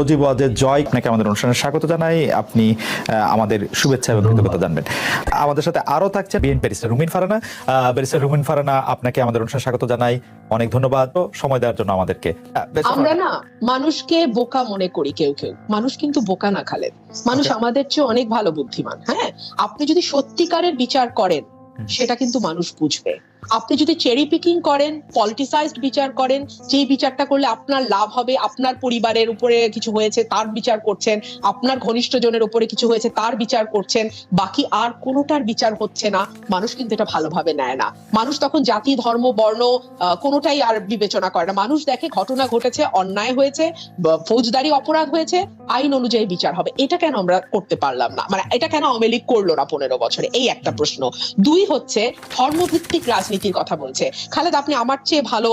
সজীব ওয়াজের জয়। আপনাকে আমাদের অনুষ্ঠানে স্বাগত জানাই। আপনি আমাদের শুভেচ্ছা এবং কৃতজ্ঞতা জানবেন। আমাদের সাথে আরও থাকছে BN barrister Rumin Farhana. Barrister Rumin Farhana আপনাকে আমাদের অনুষ্ঠানে স্বাগত জানাই। অনেক ধন্যবাদ সময় দেওয়ার জন্য আমাদেরকে। আমরা না মানুষকে বোকা মনে করি কেউ কেউ। মানুষ কিন্তু বোকা না খালেদ মানুষ আমাদের চেয়ে অনেক ভালো বুদ্ধিমান হ্যাঁ? আপনি যদি সত্যিকারের বিচার করেন সেটা কিন্তু মানুষ বুঝবে। আপনি যদি চেরি পিকিং করেন পলিটিসাইজড বিচার করেন যে বিচারটা করলে আপনার লাভ হবে, আপনার পরিবারের উপরে কিছু হয়েছে, তার বিচার করছেন, আপনার ঘনিষ্ঠ জনের উপরে কিছু হয়েছে, তার বিচার করছেন, বাকি আর কোনোটার বিচার হচ্ছে না, মানুষ কিন্তু এটা ভালোভাবে নেয় না। মানুষ তখন জাতি, ধর্ম, বর্ণ কোনোটাই আর বিবেচনা করে না। মানুষ দেখে ঘটনা ঘটেছে, অন্যায় হয়েছে ফৌজদারি অপরাধ হয়েছে, আইন অনুযায়ী বিচার হবে। এটা কেন আমরা করতে পারলাম না? মানে এটা কেন আওয়ামী লীগ করল না পনেরো বছরে? এই একটা প্রশ্ন। দুই হচ্ছে, ধর্মভিত্তিক রাজনীতির কথা বলছে। খালেদ, আপনি আমার চেয়ে ভালো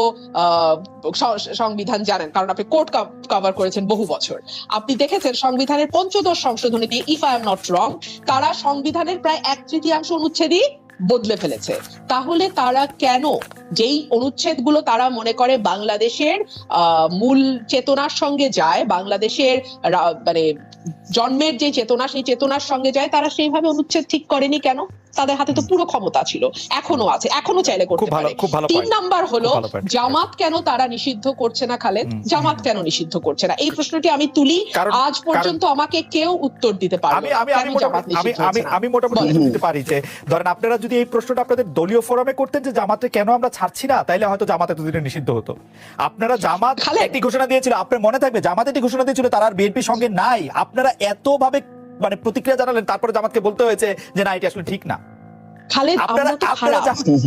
সংবিধান জানেন, কারণ আপনি কোর্ট কভার করেছেন বহু বছর। আপনি দেখেছেন সংবিধানের পঞ্চদশ সংশোধনীতে if I am not wrong তারা সংবিধানের প্রায় এক তৃতীয়াংশ অনুচ্ছেদই বদলে ফেলেছে। তাহলে তারা কেন যেই অনুচ্ছেদগুলো তারা মনে করে বাংলাদেশের মূল চেতনার সঙ্গে যায়, বাংলাদেশের মানে জন্মের যে চেতনা, সেই চেতনার সঙ্গে যায়, তারা সেইভাবে অনুচ্ছেদ ঠিক করেনি কেন? তাদের হাতে তো পুরো ক্ষমতা ছিল এখনও আছে এখনও চাইলে করতে পারে। তিন নাম্বার হলো। জামাত কেন তারা নিষিদ্ধ করছে না খালেদ? জামাত কেন নিষিদ্ধ করছে না? এই প্রশ্নটি আমি তুলি আজ পর্যন্ত আমাকে কেউ উত্তর দিতে পারবে আমি আমি আমি আমি আমি মোটামুটি দিতে পারি যে ধরেন আপনারা যদি এই প্রশ্নটা আপনাদের দলীয় ফোরামে করতেন যে জামাতে কেন আমরা ছাড়ছি না তাইলে হয়তো জামাত এতদিনে নিষিদ্ধ হতো। আপনারা জামাত। একটি ঘোষণা দিয়েছিল আপনার মনে থাকবে জামাত একটি ঘোষণা দিয়েছিল তারা আর বিএনপির সঙ্গে নাই। আপনারা এতভাবে মানে প্রতিক্রিয়া জানালেন তারপরে জামাতকে বলতে হয়েছে যে না এটা আসলে ঠিক না। খালেদ আমরা তো খারাপ।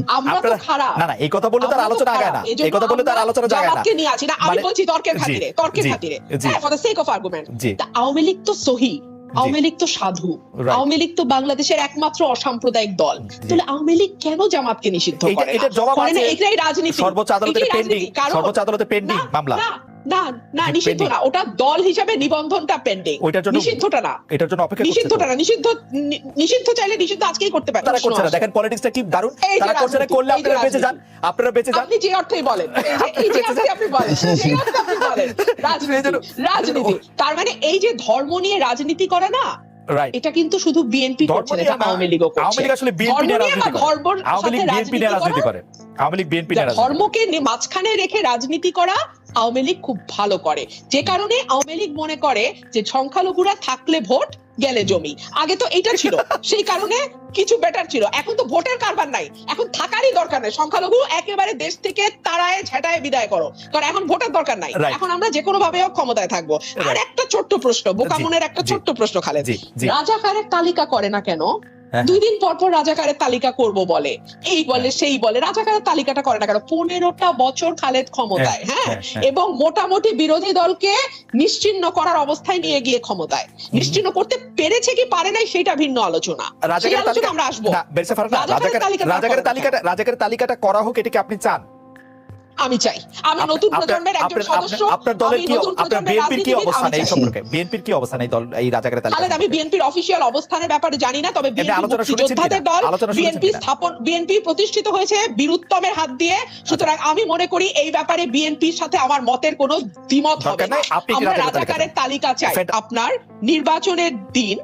আমরা তো খারাপ। না না এই কথা বললে তার আলোচনা আগায় না। এই কথা বললে তার আলোচনা জাগায় না। নিয়ে আছি না। আমি মানে- বলছি তর্কের খাতিরে তর্কের খাতিরে। For the sake of argument Awami League তো সহি আওয়ামী লীগ তো সাধু আওয়ামী লীগ তো বাংলাদেশের একমাত্র অসাম্প্রদায়িক দল। তাহলে আওয়ামী লীগ কেন জামাতকে নিষিদ্ধ করে? না? জবাব আছে এটাই রাজনীতি। সর্বোচ্চ আদালতে পেন্ডিং সর্বোচ্চ আদালতে পেন্ডিং মামলা। না না না নিষিদ্ধ না ওটা দল হিসাবে নিবন্ধনটা পেন্ডিং ওইটার জন্য নিষিদ্ধটা না। এটার জন্য অপেক্ষা নিষিদ্ধটা না নিষিদ্ধ নিষিদ্ধ চাইলে নিষিদ্ধ আজকেই করতে পারে তারা করছে না। দেখেন পলিটিক্সটা কি দারুণ। তারা করছে না রাজনীতি, করলে আপনারা বেঁচে যান আপনারা বেঁচে যান। আপনি যে অর্থেই বলেন এই যে- আপনি বলেন সেই অর্থে আপনি বলেন রাজনীতি রাজনীতি। তার মানে এই যে ধর্ম নিয়ে রাজনীতি করে না এটা কিন্তু শুধু বিএনপি করছে না। আওয়ামী লীগও আওয়ামী লীগ আসলে বিএনপি নিয়ে রাজনীতি করে। আওয়ামী লীগ বিএনপি নিয়ে রাজনীতি করে আওয়ামী লীগ বিএনপি নিয়ে রাজনীতি। ধর্মকে মাঝখানে রেখে রাজনীতি করা আওয়ামী লীগ খুব ভালো করে। যে কারণে আওয়ামী লীগ মনে করে যে সংখ্যালঘুরা থাকলে ভোট গেলে জমি। আগে তো এটা ছিল। সেই কারণে কিছু বেটার ছিল। এখন তো ভোটের কারবার নাই। এখন থাকারই দরকার নাই। সংখ্যালঘু একেবারে দেশ থেকে তাড়ায় ঝেটায় বিদায় করো। কারণ এখন ভোটের দরকার নাই। এখন আমরা যে কোনো ভাবে ক্ষমতায় থাকব। আর একটা ছোট্ট প্রশ্ন বোকামনের একটা ছোট্ট প্রশ্ন খালেদ। রাজাকারের তালিকা করে না কেন। দুই দিন পর পর রাজাকারের তালিকা করব বলে। এই বলে সেই বলে। রাজাকারের তালিকাটা করে না কেন? পনেরোটা বছর খালেদ ক্ষমতায় হ্যাঁ হ্যাঁ, হ্যাঁ। এবং মোটামুটি বিরোধী দলকে নিশ্চিন্ন করার অবস্থায় নিয়ে গিয়ে ক্ষমতায়। নিশ্চিন্ন করতে পেরেছে কি পারে নাই সেটা ভিন্ন আলোচনা। রাজাকারের তালিকা আমরা আসব। রাজাকারের রাজাকার তালিকাটা রাজাকারের তালিকাটা করা হোক এটা কি আপনি চান? আমি চাই। আমি নতুন প্রজন্মের একজন সদস্য আপনার- দলের কি আপনার বিএনপির কি অবস্থান এই সম্পর্কে? বিএনপির কি অবস্থান এই দল এই রাজাকারের তালিকা খালেদ আমি বিএনপির অফিসিয়াল অবস্থানের ব্যাপারে জানি না তবে বিএনপি আলোচনা শুনেছেন দল বিএনপি স্থাপন বিএনপি প্রতিষ্ঠিত হয়েছে বীরুত্তমের হাত দিয়ে। সুতরাং আমি মনে করি এই ব্যাপারে বিএনপির সাথে আমার মতের কোনো দ্বিমত হবে না। আপনি আমরা রাজাকারের তালিকা চাই। আপনার নির্বাচনের দিন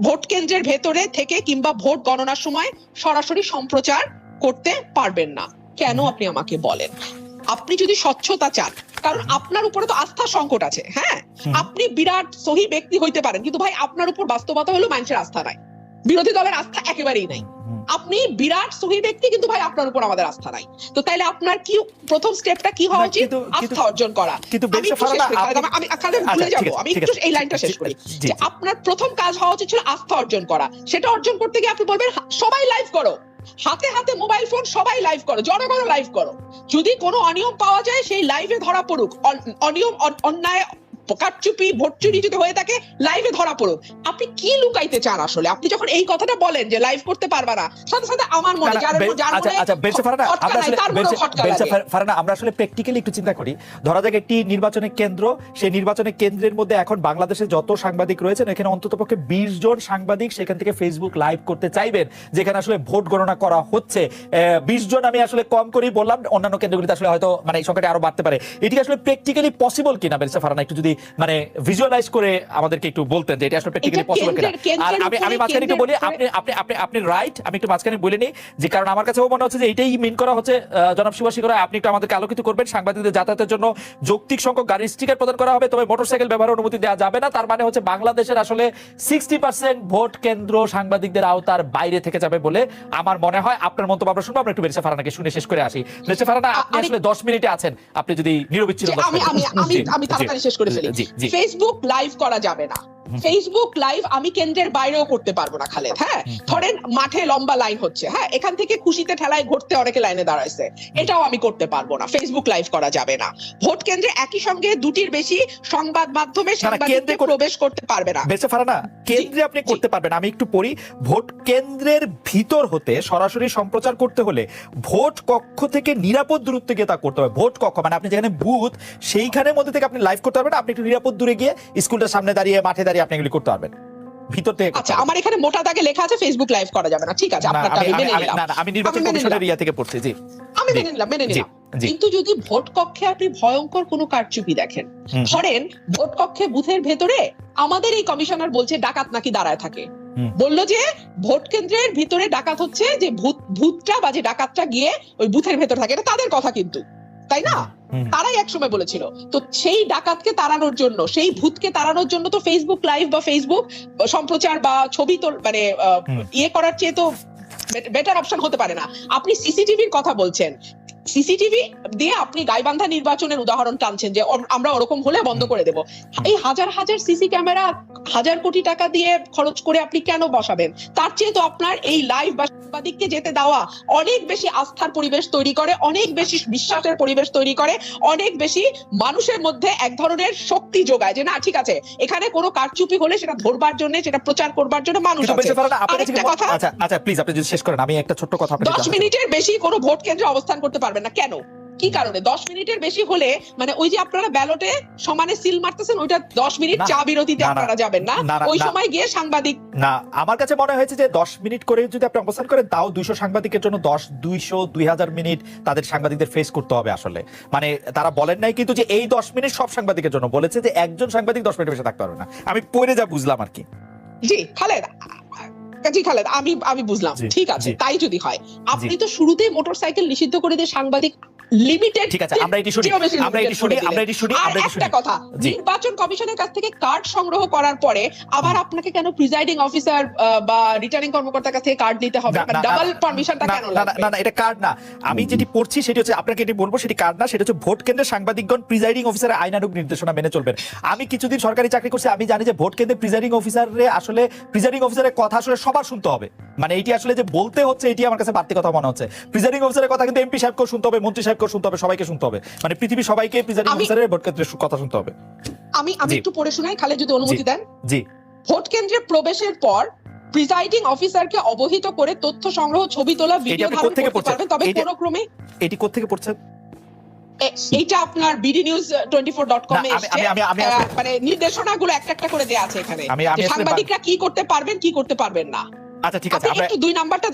ভোট কেন্দ্রের ভেতরে থেকে কিংবা ভোট গণনার সময় সরাসরি সম্প্রচার করতে পারবেন না। কেন আপনি আমাকে বলেন? আপনি যদি স্বচ্ছতা চান কারণ আপনার উপরে তো আস্থা সংকট আছে হ্যাঁ? আপনি বিরাট সহি ব্যক্তি হইতে পারেন কিন্তু ভাই আপনার উপর বাস্তবতা হলো মানুষের আস্থা নাই। বিরোধী দলের আস্থা একেবারেই নাই। আপনি বিরাট সহি ব্যক্তি কিন্তু ভাই আপনার উপর আমাদের আস্থা নাই। তো তাইলে আপনার কি প্রথম স্টেপটা কি হওয়া উচিত? আস্থা অর্জন করা। কিন্তু আমি ভুলে আচ্ছা, ঠিক যাব আমি একটু এই লাইনটা শেষ করি। যে আপনার প্রথম কাজ হওয়া উচিত ছিল আস্থা অর্জন করা। সেটা অর্জন করতে গিয়ে আপনি বলবেন "হা- সবাই লাইভ করো। হাতে হাতে মোবাইল ফোন সবাই লাইভ করো জড়ো করো লাইভ করো। যদি কোনো অনিয়ম পাওয়া যায়, সেই লাইভে ধরা পড়ুক। অনিয়ম অন্যায় কারচুপি ভোট চুরি যদি হয়ে থাকে লাইভে ধরা পড়ুক আপনি কি লুকাইতে চান আসলে? আপনি যখন এই কথাটা বলেন যে লাইভ করতে পারবা না সাথে সাথে আমার মনে যার যার আচ্ছা, আচ্ছা, ফারহানা, খটকা আমরা আসলে- তার মনেও বেরসা- খটকা বেরসা লাগে। ফার- ফারহানা, আমরা আসলে প্র্যাকটিক্যালি একটু চিন্তা করি। ধরা যাক একটি নির্বাচনের কেন্দ্র সেই নির্বাচনের কেন্দ্রের মধ্যে এখন বাংলাদেশে যত সাংবাদিক রয়েছেন এখানে অন্তত পক্ষে বিশ জন সাংবাদিক সেখান থেকে ফেসবুক লাইভ করতে চাইবেন যেখানে আসলে ভোট গণনা করা হচ্ছে। বিশ জন আমি আসলে কম করেই বললাম অন্যান্য কেন্দ্রগুলিতে আসলে হয়তো মানে এই সংখ্যাটা আরও বাড়তে পারে। এটি আসলে প্র্যাকটিক্যালি পসিবল কিনা বেরসা ফারহানা একটু যদি যদি মানে ভিজুয়ালাইজ করে আমাদেরকে একটু বলতেন যে এটা আসলে প্র্যাকটিক্যালি পসিবল কিনা। আর আমি আমি মাঝখানে একটু বলি আপনি আপনি আপনি আপনি রাইট আমি একটু মাঝখানে বলে নিই যে কারণ আমার কাছেও মনে হচ্ছে যে এটাই মিন করা হচ্ছে জনাব সুভাষী করা আপনি একটু আমাদেরকে আলোকিত করবেন সাংবাদিকদের যাতায়াতের জন্য যৌক্তিক সংখ্যক গাড়ির স্টিকার প্রদান করা হবে তবে মোটরসাইকেল ব্যবহারের অনুমতি দেওয়া যাবে না। তার মানে হচ্ছে বাংলাদেশের আসলে সিক্সটি পার্সেন্ট ভোট কেন্দ্র সাংবাদিকদের আওতার বাইরে থেকে যাবে বলে আমার মনে হয়। আপনার মন্তব্য আমরা শুনব আমরা একটু বেরেসা ফারানাকে শুনে শেষ করে আসি। বেরেসা ফারানা আপনি আসলে দশ মিনিটে আছেন আপনি যদি নিরবিচ্ছিন্ন আমি আমি আমি তাড়াতাড়ি শেষ করে ফেলি জি জি ফেসবুক লাইভ করা যাবে না। ফেসবুক লাইভ আমি কেন্দ্রের বাইরেও করতে পারব না খালেদ হ্যাঁ? ধরেন মাঠে লম্বা লাইন হচ্ছে হ্যাঁ? এখান থেকে খুশিতে ঠেলায় ঘুরতে অনেকে লাইনে দাঁড়াইছে। এটাও আমি করতে পারব না ফেসবুক লাইভ করা যাবে না। ভোট কেন্দ্রে একই সঙ্গে দুটির বেশি সংবাদ মাধ্যমে সাংবাদিকদের প্রবেশ করতে পারবে না। বেঁচে ফারানা কেন্দ্রে আপনি করতে পারবেন। আমি একটু পড়ি ভোট কেন্দ্রের ভিতর হতে সরাসরি সম্প্রচার করতে হলে ভোট কক্ষ থেকে নিরাপদ দূরত্বে গিয়ে তা করতে হবে। ভোট কক্ষ মানে আপনি যেখানে বুথ সেইখানের মধ্যে থেকে আপনি লাইভ করতে পারবেন আপনি একটু নিরাপদ দূরে গিয়ে স্কুলটার সামনে দাঁড়িয়ে মাঠে দাঁড়িয়ে আপনি এগুলি করতে পারবেন। ভিতর থেকে আচ্ছা আমার এখানে মোটা দাগে লেখা আছে ফেসবুক লাইভ করা যাবে না। ঠিক আছে আপনারটা আমি- মেনে নিলাম। আমি নির্বাচন কমিশনের ইয়া থেকে পড়ছি জি। আমি মেনে নিলাম মেনে নিলাম। কিন্তু যদি ভোট কক্ষে আপনি ভয়ঙ্কর কোনো কারচুপি দেখেন ধরেন ভোট কক্ষে বুথের ভেতরে আমাদের এই কমিশনার বলছে ডাকাত নাকি দাঁড়ায় থাকে। বলল যে ভোট কেন্দ্রের ভিতরে ডাকাত হচ্ছে যে ভূত ভূতটা বা যে ডাকাতটা গিয়ে ওই বুথের ভেতর থাকে এটা তাদের কথা কিন্তু। তাই না। তারাই একসময় বলেছিল। তো সেই ডাকাতকে তাড়ানোর জন্য সেই ভূতকে তাড়ানোর জন্য তো ফেসবুক লাইভ বা ফেসবুক সম্প্রচার বা ছবি তো মানে ইয়ে করার চেয়ে তো বেটার অপশন হতে পারে না। আপনি সিসিটিভির কথা বলছেন। সিসিটিভি দিয়ে আপনি গাইবান্ধা নির্বাচনের উদাহরণ টানছেন যে আমরা ওরকম হলে বন্ধ করে দেব। এই হাজার হাজার সিসি ক্যামেরা হাজার কোটি টাকা দিয়ে খরচ করে আপনি কেন বসাবেন? তার চেয়ে তো আপনার এই লাইভ বা সাংবাদিককে যেতে দেওয়া অনেক বেশি আস্থার পরিবেশ তৈরি করে অনেক বেশি বিশ্বাসের পরিবেশ তৈরি করে অনেক বেশি মানুষের মধ্যে এক ধরনের শক্তি যোগায় যে না ঠিক আছে এখানে কোনো কারচুপি হলে সেটা ধরবার জন্য সেটা প্রচার করবার জন্য মানুষ আছে। আরেকটা কথা আচ্ছা আচ্ছা প্লিজ আপনি যদি শেষ করেন আমি একটা ছোট্ট কথা আপনাকে দশ জানাতে চাই। মিনিটের বেশি কোনো ভোট কেন্দ্রে অবস্থান করতে পারবেন না। কেন? কি কারণে? দশ মিনিটের বেশি হলে মানে ওই যে আপনারা ব্যালটে সমানে সিল মারতেছেন ওইটা দশ মিনিট চা বিরতিতে আপনারা যাবেন না, ওই সময় গিয়ে সাংবাদিক না আমার কাছে মনে হয়েছে যে দশ মিনিট করে যদি আপনি অবস্থান করেন তাও দুইশো সাংবাদিকের জন্য দশ দুইশো দুই হাজার মিনিট তাদের সাংবাদিকদের ফেস করতে হবে আসলে। মানে তারা বলেন নাই কিন্তু যে এই দশ মিনিট সব সাংবাদিকের জন্য। বলেছে যে একজন সাংবাদিক দশ মিনিট বেশি থাকতে পারবে না। আমি পড়ে যা বুঝলাম আর কি। জি খালেদ জি খালেদ আমি আমি বুঝলাম। ঠিক আছে তাই যদি হয়। আপনি তো শুরুতেই মোটরসাইকেল নিষিদ্ধ করে দিয়ে সাংবাদিক লিমিটেড ঠিক আছে আমরা এটি শুনি আমরা এটি শুনি আমরা এটি শুনি আমরা এটি একটা কথা নির্বাচন কমিশনের কাছ থেকে কার্ড সংগ্রহ করার পরে আবার আপনাকে কেন প্রিজাইডিং অফিসার বা রিটার্নিং কর্মকর্তার কাছ থেকে কার্ড নিতে হবে? না, না, ডাবল পারমিশনটা কেন না, না, লাগবে? না না এটা কার্ড না। আমি যেটি পড়ছি সেটি হচ্ছে আপনাকে এটি বলব সেটি কার্ড না সেটা হচ্ছে ভোট কেন্দ্রের সাংবাদিকগণ প্রিজাইডিং অফিসারের আইনানুগ নির্দেশনা মেনে চলবেন। আমি কিছুদিন সরকারি চাকরি করছি আমি জানি যে ভোট কেন্দ্রে প্রিজাইডিং অফিসারে আসলে প্রিজাইডিং অফিসারের কথা আসলে সবার শুনতে হবে। মানে এটি আসলে যে বলতে হচ্ছে এটি আমার কাছে বাড়তি কথা মনে হচ্ছে। প্রিজাইডিং অফিসারের কথা কিন্তু এমপি সাহেবকেও শুনতে হবে মন্ত্রী সাহেবকেও শুনতে হবে সবাইকে শুনতে হবে। মানে পৃথিবী সবাইকে প্রিজাইডিং অফিসারের ভোট কেন্দ্রের কথা শুনতে হবে। আমি আমি একটু পড়ে শোনাই খালে যদি অনুমতি দেন। জি। ভোট কেন্দ্রে প্রবেশের পর প্রিজাইডিং অফিসারকে অবহিত করে তথ্য সংগ্রহ ছবি তোলা ভিডিও ধারণ করতে পারবেন তবে কোনো ক্রমে এটি কোথেকে পড়ছেন? এ- এইটা আপনার BD news twenty four dot com মানে নির্দেশনাগুলো একটা একটা করে দেওয়া আছে এখানে। সাংবাদিকরা কি করতে পারবেন কি করতে পারবেন না। আচ্ছা ঠিক আছে একটু দুই নাম্বারটা